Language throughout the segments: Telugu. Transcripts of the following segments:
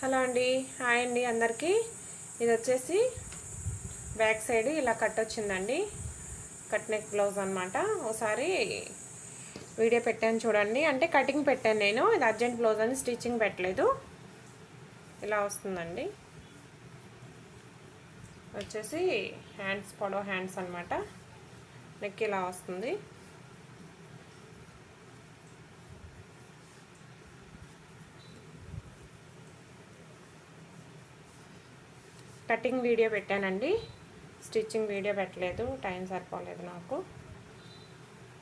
హలో అండి. హాయ్ అండి అందరికీ. ఇది వచ్చేసి బ్యాక్ సైడ్ ఇలా కట్ వచ్చిందండి. కట్ నెక్ బ్లౌజ్ అనమాట ఒకసారి వీడియో పెట్టాను చూడండి. అంటే కటింగ్ పెట్టాను నేను. ఇది అర్జెంట్ బ్లౌజ్ అని స్టిచ్చింగ్ పెట్టలేదు. ఇలా వస్తుందండి. వచ్చేసి హ్యాండ్స్ పొడవ హ్యాండ్స్ అనమాట నెక్ ఇలా వస్తుంది. కటింగ్ వీడియో పెట్టానండి. స్టిచ్చింగ్ వీడియో పెట్టలేదు. టైం సరిపోలేదు నాకు.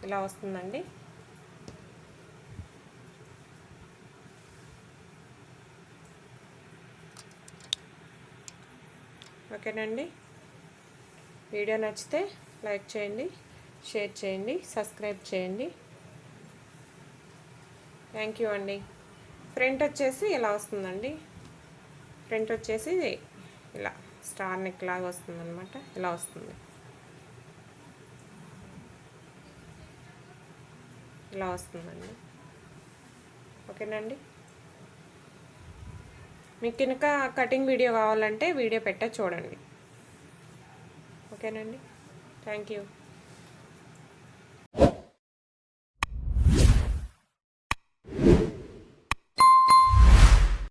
ఇలా వస్తుందండి. ఓకేనండి. వీడియో నచ్చితే లైక్ చేయండి షేర్ చేయండి సబ్స్క్రైబ్ చేయండి. థ్యాంక్ యూ అండి. ఫ్రంట్ వచ్చేసి ఇలా వస్తుందండి. ఫ్రంట్ వచ్చేసి ఇలా. స్టార్ నెక్ లాగా వస్తుంది అనమాట ఇలా వస్తుంది. ఇలా వస్తుందండి. ఓకేనండి? మీకు కనుక కటింగ్ వీడియో కావాలంటే వీడియో పెట్ట చూడండి. ఓకేనండి? Thank you.